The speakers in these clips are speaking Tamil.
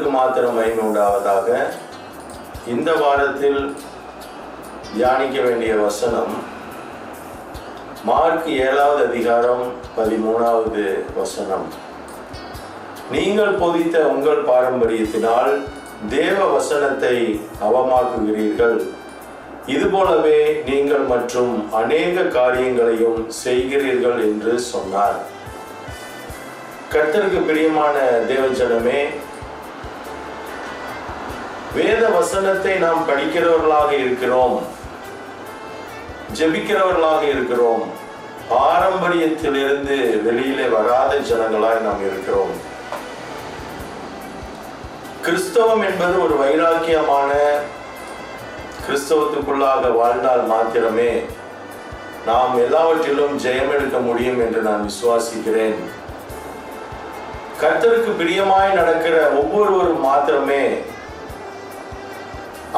தேவனுக்கு மாத்திரம் மகிமை உண்டாவதாக இந்த வாரத்தில் தியானிக்க வேண்டிய வசனம் மார்க் ஏழாவது அதிகாரம் பதிமூணாவது வசனம். நீங்கள் பொதித்த உங்கள் பாரம்பரியத்தினால் தேவ வசனத்தை அவமாக்குகிறீர்கள். இதுபோலவே நீங்கள் மற்றும் அநேக காரியங்களையும் செய்கிறீர்கள் என்று சொன்னார். கர்த்தருக்கு பிரியமான தேவஜனமே வேத வசனத்தை நாம் படிக்கிறவர்களாக இருக்கிறோம். ஜெபிக்கிறவர்களாக இருக்கிறோம். பாரம்பரியத்திலிருந்து வெளியிலே வராத ஜனங்களாய் நாம் இருக்கிறோம். கிறிஸ்தவம் என்பது ஒரு வைராக்கியமான கிறிஸ்தவத்துக்குள்ளாக வாழ்ந்தால் மாத்திரமே நாம் எல்லாவற்றிலும் ஜெயம் எடுக்க முடியும் என்று நான் விசுவாசிக்கிறேன். கர்த்தருக்கு பிரியமாய் நடக்கிற ஒவ்வொருவரும் மாத்திரமே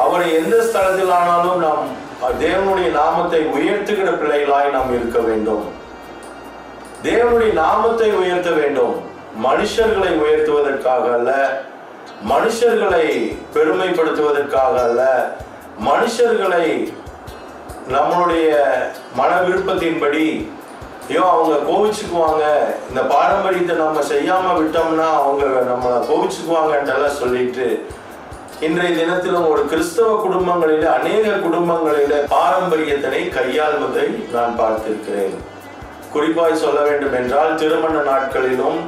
அவரை எந்த ஸ்தலத்தில் ஆனாலும் நாம் தேவனுடைய நாமத்தை உயர்த்துகிற பிள்ளைகளாய் நாம் இருக்க வேண்டும். தேவனுடைய நாமத்தை உயர்த்த வேண்டும். மனுஷர்களை உயர்த்துவதற்காக அல்ல மனுஷர்களை பெருமைப்படுத்துவதற்காக அல்ல மனுஷர்களை நம்மளுடைய மன விருப்பத்தின்படி ஐயோ அவங்க கோவிச்சுக்குவாங்க இந்த பாரம்பரியத்தை நம்ம செய்யாம விட்டோம்னா அவங்க நம்மளை கோவிச்சுக்குவாங்கன்றெல்லாம் சொல்லிட்டு இன்றைய தினத்திலும் ஒரு கிறிஸ்தவ குடும்பங்களில் அநேக குடும்பங்களில பாரம்பரியத்தினை கையாள்வதை நான் பார்த்திருக்கிறேன். குறிப்பாய் சொல்ல வேண்டும் என்றால் திருமண நாட்களிலும்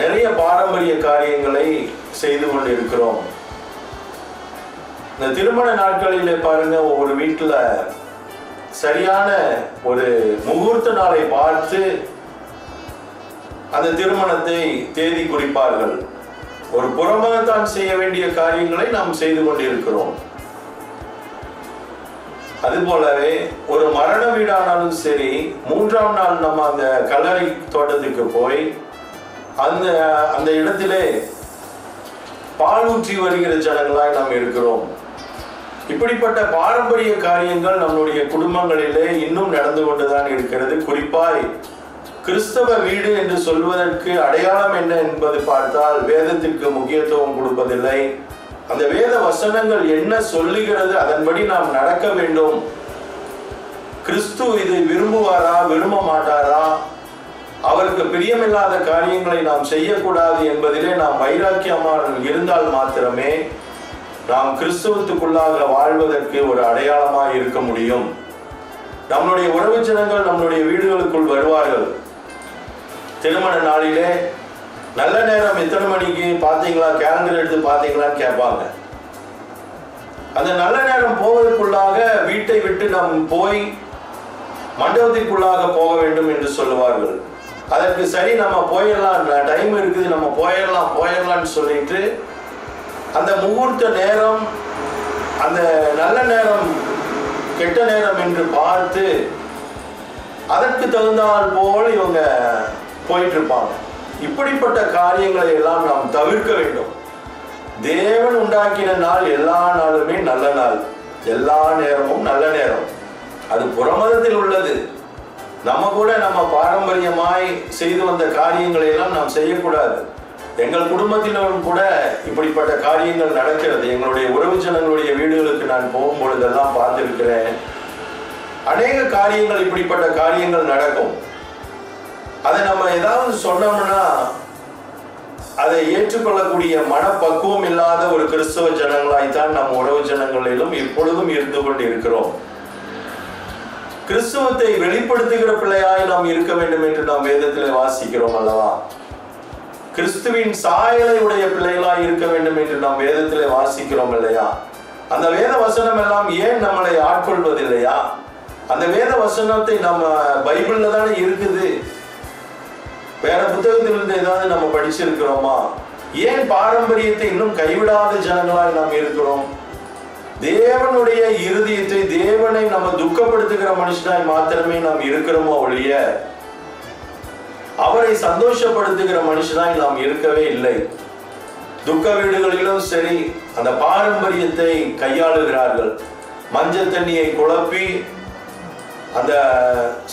நிறைய பாரம்பரிய காரியங்களை செய்து கொண்டிருக்கிறோம். இந்த திருமண நாட்களிலே பாருங்க ஒரு வீட்டில் சரியான ஒரு முகூர்த்த நாளை பார்த்து அந்த திருமணத்தை தேதி குறிப்பார்கள். ஒரு புறமகத்தான் செய்ய வேண்டிய காரியங்களை நாம் செய்து கொண்டிருக்கிறோம். அதுபோலவே ஒரு மரண வீடானாலும் சரி மூன்றாம் நாள் நம்ம அந்த கல்லறை தோட்டத்துக்கு போய் அந்த அந்த இடத்திலே பாலூற்றி வருகிற ஜனங்களாய் நாம் இருக்கிறோம். இப்படிப்பட்ட பாரம்பரிய காரியங்கள் நம்மளுடைய குடும்பங்களிலே இன்னும் நடந்து கொண்டுதான் இருக்கிறது. குறிப்பாய் கிறிஸ்தவ வீடு என்று சொல்வதற்கு அடையாளம் என்ன என்பது பார்த்தால் வேதத்திற்கு முக்கியத்துவம் கொடுப்பதில்லை. அந்த வேத வசனங்கள் என்ன சொல்லுகிறது அதன்படி நாம் நடக்க வேண்டும். கிறிஸ்து இதை விரும்புவாரா விரும்ப மாட்டாரா? அவருக்கு பிரியமில்லாத காரியங்களை நாம் செய்யக்கூடாது என்பதிலே நாம் வைராக்கியமான இருந்தால் மாத்திரமே நாம் கிறிஸ்துவத்துக்குள்ளாக வாழ்வதற்கு ஒரு அடையாளமாக இருக்க முடியும். நம்மளுடைய உறவு ஜனங்கள் நம்மளுடைய வீடுகளுக்குள் வருவார்கள். திருமண நாளிலே நல்ல நேரம் எத்தனை மணிக்கு பார்த்தீங்களா? கேலண்டர் எடுத்து பார்த்தீங்களான்னு கேட்பாங்க. அந்த நல்ல நேரம் போவதற்குள்ளாக வீட்டை விட்டு நாம் போய் மண்டபத்திற்குள்ளாக போக வேண்டும் என்று சொல்லுவார்கள். அதற்கு சரி நம்ம போயிடலாம். டைம் இருக்குது நம்ம போயிடலாம் போயிடலாம்னு சொல்லிட்டு அந்த முகூர்த்த நேரம் அந்த நல்ல நேரம் கெட்ட நேரம் என்று பார்த்து அதற்கு தகுந்தால் போல் இவங்க போயிட்டு இருப்பாங்க இப்படிப்பட்ட காரியங்களை எல்லாம் நாம் தவிர்க்க வேண்டும். தேவன் உண்டாக்கின நாள் எல்லா நாளுமே நல்ல நாள். எல்லா நேரமும் நல்ல நேரம். அது புறமதத்தில் உள்ளது. நம்ம கூட நம்ம பாரம்பரியமாய் செய்து வந்த காரியங்களை எல்லாம் நாம் செய்யக்கூடாது. எங்கள் குடும்பத்தினரும் கூட இப்படிப்பட்ட காரியங்கள் நடக்கிறது. எங்களுடைய உறவு ஜனங்களுடைய வீடுகளுக்கு நான் போகும் பொழுதெல்லாம் பார்த்திருக்கிறேன். அநேக காரியங்கள் இப்படிப்பட்ட காரியங்கள் நடக்கும். அதை நம்ம ஏதாவது சொன்னோம்னா அதை ஏற்றுக்கொள்ளக்கூடிய மனப்பக்குவம் இல்லாத ஒரு கிறிஸ்தவ ஜனங்களாய்த்தான் நம் உறவு ஜனங்களிலும் இப்பொழுதும் இருந்து கொண்டு இருக்கிறோம் கிறிஸ்துவத்தை வெளிப்படுத்துகிற பிள்ளையாய் நாம் இருக்க வேண்டும் என்று நாம் வேதத்தில் வாசிக்கிறோம் அல்லவா? கிறிஸ்துவின் சாயலை உடைய பிள்ளைகளாய் இருக்க வேண்டும் என்று நாம் வேதத்தில் வாசிக்கிறோம் இல்லையா? அந்த வேத வசனம் எல்லாம் ஏன் நம்மளை ஆட்கொள்வதில்லையா? அந்த வேத வசனத்தை நம்ம பைபிள்ல தானே இருக்குது. வேற புத்தகத்திலிருந்து ஏதாவது நம்ம படிச்சிருக்கிறோமா? ஏன் பாரம்பரியத்தை இன்னும் கைவிடாத ஜனங்களாய் நாம் இருக்கிறோம்? தேவனுடைய இருதயத்தை தேவனை நம்ம துக்கப்படுத்துகிற மனுஷனாய் மாத்திரமே நாம் இருக்கிறோமோ ஒழிய அவரை சந்தோஷப்படுத்துகிற மனுஷனாய் நாம் இருக்கவே இல்லை. துக்க வீடுகளிலும் சரி அந்த பாரம்பரியத்தை கையாளுகிறார்கள். மஞ்சள் தண்ணியை குழப்பி அந்த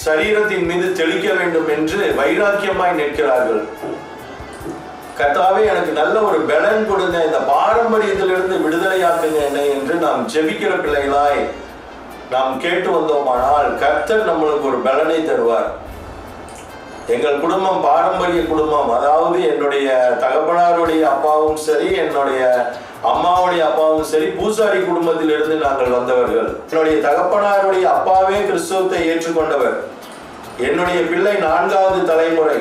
சரீரத்தின் மீது தெளிக்க வேண்டும் என்று வைராக்கியமாய் நிற்கிறார்கள். கத்தாவே எனக்கு நல்ல ஒரு பலன் கொடுங்க. இந்த பாரம்பரியத்திலிருந்து விடுதலையாக்குங்க என்னை என்று நாம் ஜெபிக்கிற பிள்ளைகளாய் நாம் கேட்டு வந்தோமானால் கர்த்தர் நம்மளுக்கு ஒரு பலனை தருவார். எங்கள் குடும்பம் பாரம்பரிய குடும்பம். அதாவது என்னுடைய தகப்பனாருடைய அப்பாவும் சரி என்னுடைய அம்மாவுடைய அப்பாவும் சரி பூசாரி குடும்பத்திலிருந்து நாங்கள் வந்தவர்கள். என்னுடைய தகப்பனாருடைய அப்பாவே கிறிஸ்துவத்தை ஏற்றுக்கொண்டவர். என்னுடைய பிள்ளை நான்காவது தலைமுறை.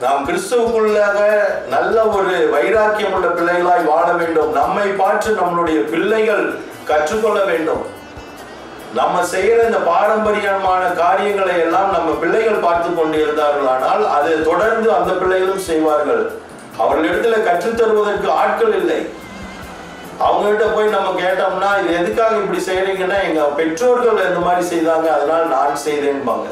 நாம் கிறிஸ்துவுக்குள்ளாக நல்ல ஒரு வைராக்கியம் உள்ள பிள்ளைகளாய் வாழ வேண்டும். நம்மை பார்த்து நம்மளுடைய பிள்ளைகள் கற்றுக்கொள்ள வேண்டும். நம்ம செய்யற இந்த பாரம்பரியமான காரியங்களை எல்லாம் நம்ம பிள்ளைகள் பார்த்து கொண்டு இருந்தார்களானால் அதை தொடர்ந்து அந்த பிள்ளைகளும் செய்வார்கள். அவர்களிடத்துல கற்றுத்தருவதற்கு ஆட்கள் இல்லை. அவங்ககிட்ட போய் நம்ம கேட்டோம்னா இது எதுக்காக இப்படி செய்யறீங்கன்னா எங்க பெற்றோர்கள் இந்த மாதிரி செய்தாங்க அதனால நான் செய்தேன்பாங்க.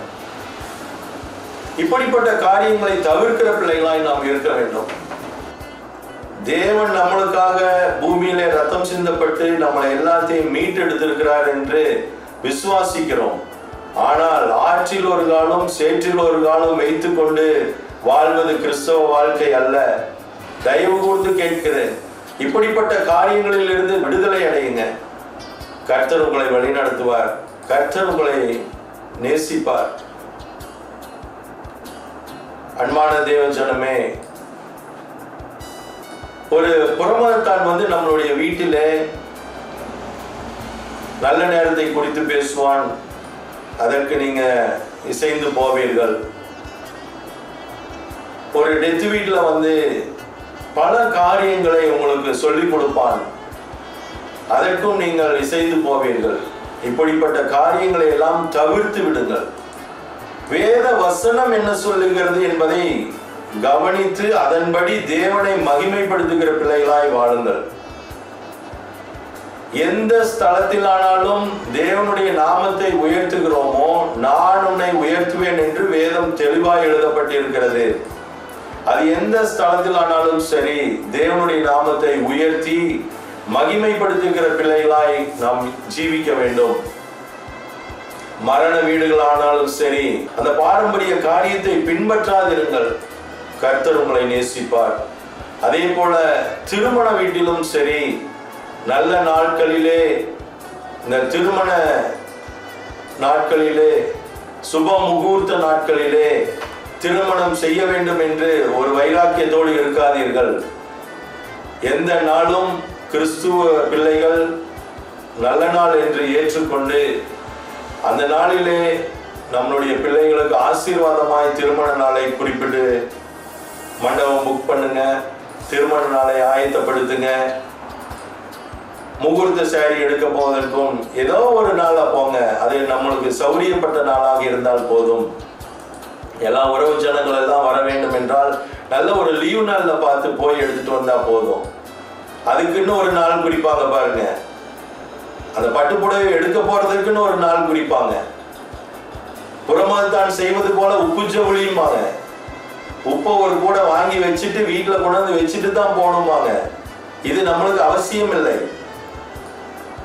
இப்படிப்பட்ட காரியங்களை தவிர்க்கிற பிள்ளைகளாய் நாம் இருக்க வேண்டும். தேவன் நம்மளுக்காக பூமியிலே ரத்தம் சிந்தப்பட்டு நம்மளை எல்லாத்தையும் மீட்டெடுத்திருக்கிறார் என்று விசுவாசிக்கிறோம். ஆனால் ஆற்றில் ஒரு காலம் சேற்றில் ஒரு காலம் வைத்துக்கொண்டு வாழ்வது கிறிஸ்தவ வாழ்க்கை அல்ல. தயவு கூர்ந்து கேட்கிறேன். இப்படிப்பட்ட காரியங்களில் இருந்து விடுதலை அடையுங்க. கர்த்தர் உங்களை வழிநடத்துவார். கர்த்தர் உங்களை நேசிப்பார். அன்பான தேவ ஜனமே ஒரு புறமதத்தான் வந்து நம்மளுடைய வீட்டிலே நல்ல நேரத்தை குறித்து பேசுவான். அதற்கு நீங்க இசைந்து போவீர்கள். ஒரு டெத் வீட்ல வந்து பல காரியங்களை உங்களுக்கு சொல்லிக் கொடுப்பான். அதற்கும் நீங்கள் இசைந்து போவீர்கள். இப்படிப்பட்ட காரியங்களை எல்லாம் தவிர்த்து விடுங்கள். வேத வசனம் என்ன சொல்லுகிறது என்பதை கவனித்து அதன்படி தேவனை மகிமைப்படுத்துகிற பிள்ளைகளாய் வாழுங்கள். எந்த ஸ்தலத்திலானாலும் தேவனுடைய நாமத்தை உயர்த்துகிறோமோ நான் உன்னை உயர்த்துவேன் என்று வேதம் தெளிவாய் எழுதப்பட்டிருக்கிறது. அது எந்த ஸ்தலத்திலானாலும் சரி தேவனுடைய நாமத்தை உயர்த்தி மகிமைப்படுத்துகிற பிள்ளைகளாய் நாம் ஜீவிக்க வேண்டும். மரண வீடுகளானாலும் சரி அந்த பாரம்பரிய காரியத்தை பின்பற்றாதிருங்கள். கர்த்தர் உங்களை நேசிப்பார். அதே போல திருமண வீட்டிலும் சரி நல்ல நாட்களிலே இந்த திருமண நாட்களிலே சுப முகூர்த்த நாட்களிலே திருமணம் செய்ய வேண்டும் என்று ஒரு வைராக்கியத்தோடு இருக்காதீர்கள். எந்த நாளும் கிறிஸ்துவ பிள்ளைகள் நல்ல நாள் என்று ஏற்றுக்கொண்டு அந்த நாளிலே நம்மளுடைய பிள்ளைகளுக்கு ஆசீர்வாதமாய் திருமண நாளை குறிப்பிட்டு மண்டபம் புக் பண்ணுங்க திருமண நாளை ஆயத்தப்படுத்துங்க. முகூர்த்த சாரி எடுக்க போவதற்கும் ஏதோ ஒரு நாளா போங்க. அது நம்மளுக்கு சௌரியப்பட்ட நாளாக இருந்தால் போதும். எல்லா உறவு ஜனங்கள் எல்லாம் வர வேண்டும் என்றால் நல்ல ஒரு லீவ் நாளில் பார்த்து போய் எடுத்துட்டு வந்தா போதும். அதுக்குன்னு ஒரு நாள் குறிப்பாங்க பாருங்க. அந்த பட்டுப்புடவை எடுக்க போறதுக்குன்னு ஒரு நாள் குறிப்பாங்க. புறமதான் செய்வது போல உப்புச்சவளியுமாங்க உப்பை ஒரு கூட வாங்கி வச்சுட்டு வீட்டில் கொண்டாந்து வச்சுட்டு தான் போகணுமாங்க இது நம்மளுக்கு அவசியம் இல்லை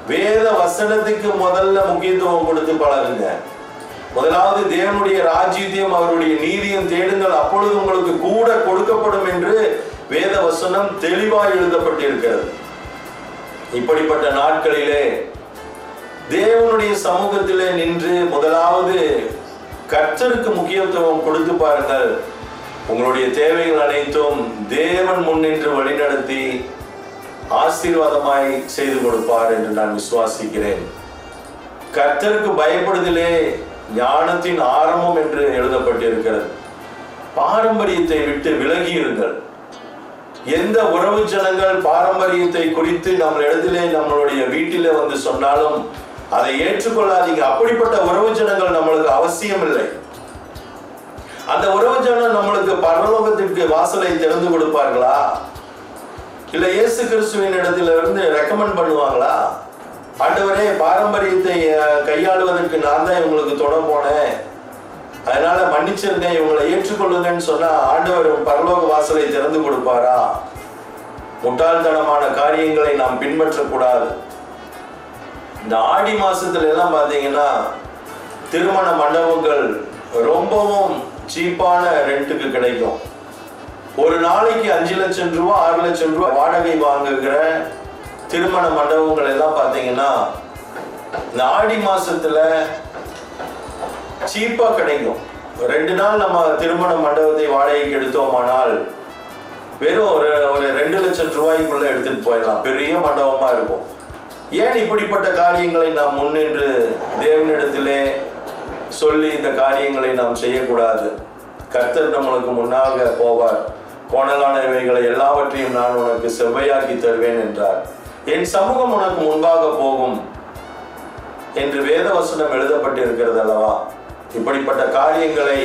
வேத வசனத்துக்கு முதல்ல முக்கியத்துவம் கொடுத்து பழகுங்க. முதலாவது தேவனுடைய ராஜ்யத்தையும் அவருடைய நீதியும் தேடுங்கள். அப்பொழுது உங்களுக்கு கூட கொடுக்கப்படும் என்று வேத வசனம் தெளிவாய் எழுதப்பட்டிருக்கிறது. இப்படிப்பட்ட நாட்களிலே தேவனுடைய சமூகத்திலே நின்று முதலாவது கர்த்தருக்கு முக்கியத்துவம் கொடுத்து பாருங்கள். உங்களுடைய தேவைகள் அனைத்தும் தேவன் முன்னின்று வழிநடத்தி ஆசீர்வாதமாய் செய்து கொடுப்பார் என்று நான் விசுவாசிக்கிறேன். கர்த்தருக்கு பயப்படுதலே ஞானத்தின் ஆரம்பம் என்று எழுதப்பட்டிருக்கிறது. பாரம்பரியத்தை விட்டு விலகி இருங்கள் எந்த உறவு ஜனங்கள் பாரம்பரியத்தை குறித்து நம்ம இடத்திலே நம்மளுடைய வீட்டிலே வந்து சொன்னாலும் அதை ஏற்றுக்கொள்ளாதீங்க. அப்படிப்பட்ட உறவு ஜனங்கள் நம்மளுக்கு அவசியம் இல்லை அந்த உறவு ஜனம் நம்மளுக்கு பரலோகத்திற்கு வாசலை திறந்து கொடுப்பார்களா? இல்ல இயேசு கிறிஸ்துவின் இடத்துல இருந்து ரெக்கமெண்ட் பண்ணுவாங்களா? ஆண்டவரே பாரம்பரியத்தை கையாளுவதற்கு நான் தான் இவங்களுக்கு தொட போனேன். அதனால மன்னிச்சிருந்தேன் இவங்களை ஏற்றுக்கொள்ளுங்கன்னு சொன்னா ஆண்டவர் பரலோக வாசலை திறந்து கொடுப்பாரா? முட்டாள்தனமான காரியங்களை நாம் பின்பற்றக்கூடாது. இந்த ஆடி மாசத்துல எல்லாம் பாத்தீங்கன்னா திருமண மண்டபங்கள் ரொம்பவும் சீப்பான ரெண்ட்டுக்கு கிடைக்கும். ஒரு நாளைக்கு அஞ்சு லட்சம் ரூபா ஆறு லட்சம் ரூபா வாடகை வாங்குகிற திருமண மண்டபங்கள் எல்லாம் பார்த்தீங்கன்னா இந்த ஆடி மாசத்துல சீப்பா கிடைக்கும். ரெண்டு நாள் நம்ம திருமண மண்டபத்தை வாடகைக்கு எடுத்தோமானால் வெறும் ஒரு ஒரு ரெண்டு லட்சம் ரூபாய்க்குள்ள எடுத்துட்டு போயிடலாம். பெரிய மண்டபமா இருக்கும். ஏன் இப்படிப்பட்ட காரியங்களை நாம் முன்னின்று தேவனிடத்திலே சொல்லி இந்த காரியங்களை நாம் செய்யக்கூடாது? கர்த்தர் நம்மளுக்கு முன்னாக போவார். கோணலானவைகளை எல்லாவற்றையும் நான் உனக்கு செவ்வையாக்கி தருவேன் என்றார். என் சமூகம் உனக்கு முன்பாக போகும் என்று வேதவசனம் எழுதப்பட்டிருக்கிறது அல்லவா இப்படிப்பட்ட காரியங்களை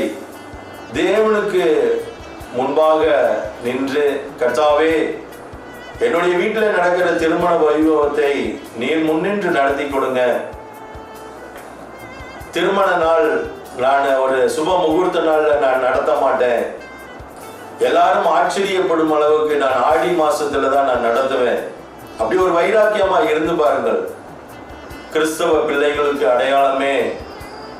தேவனுக்கு முன்பாக நின்று கர்த்தாவே என்னுடைய வீட்டில் நடக்கிற திருமண வைபவத்தை நீர் முன்னின்று நடத்தி கொடுங்க. திருமண நாள் நான் ஒரு சுப முகூர்த்த நாளில் நான் நடத்த மாட்டேன். எல்லாரும் ஆச்சரியப்படும் அளவுக்கு நான் ஆடி மாசத்துல தான் நான் நடத்துவேன். அப்படி ஒரு வைராக்கியமா இருந்து பாருங்கள். கிறிஸ்தவ பிள்ளைகளுக்கு அடையாளமே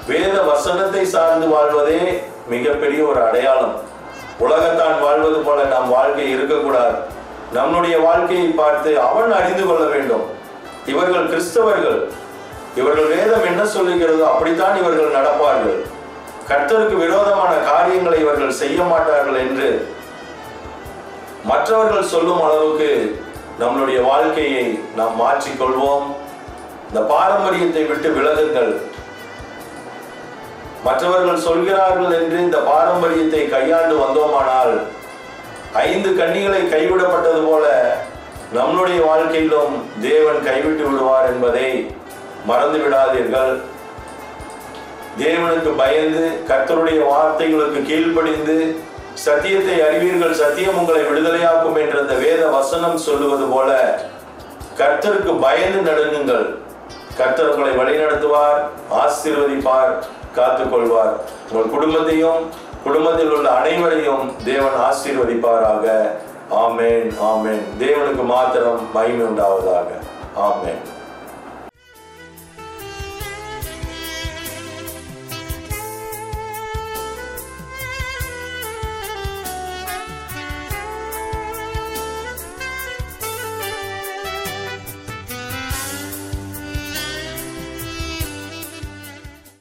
வேத வசனத்தை சார்ந்து வாழ்வதே மிகப்பெரிய ஒரு அடையாளம். உலகத்தான் வாழ்வது போல நம் வாழ்க்கை இருக்கக்கூடாது. நம்முடைய வாழ்க்கையை பார்த்து அவன் அறிந்து கொள்ள வேண்டும். இவர்கள் கிறிஸ்தவர்கள். இவர்கள் வேதம் என்ன சொல்லுகிறதோ அப்படித்தான் இவர்கள் நடப்பார்கள். கர்த்தருக்கு விரோதமான செய்ய மாட்டார்கள் என்று மற்றவர்கள் சொல்லும் அளவுக்கு நம்மளுடைய வாழ்க்கையை நாம் மாற்றிக்கொள்வோம். இந்த பாரம்பரியத்தை விட்டு விலகுங்கள். மற்றவர்கள் சொல்கிறார்கள் என்று இந்த பாரம்பரியத்தை கையாண்டு வந்தோமானால் ஐந்து கன்னிகளை கைவிடப்பட்டது போல நம்முடைய வாழ்க்கையிலும் தேவன் கைவிட்டு விடுவார் என்பதை மறந்து விடாதீர்கள் தேவனுக்கு பயந்து கர்த்தருடைய வார்த்தைகளுக்கு கீழ்ப்படிந்து சத்தியத்தை அறிவீர்கள் சத்தியம் உங்களை விடுதலையாக்கும் என்ற அந்த வேத வசனம் சொல்லுவது போல கர்த்தருக்கு பயந்து நடுங்குங்கள். கர்த்தர் உங்களை வழிநடத்துவார் ஆசீர்வதிப்பார் காத்துக்கொள்வார். உங்கள் குடும்பத்தையும் குடும்பத்தில் உள்ள அனைவரையும் தேவன் ஆசீர்வதிப்பாராக. ஆமேன் ஆமேன். தேவனுக்கு மாத்திரம் மகிமை உண்டாவதாக. ஆமேன்.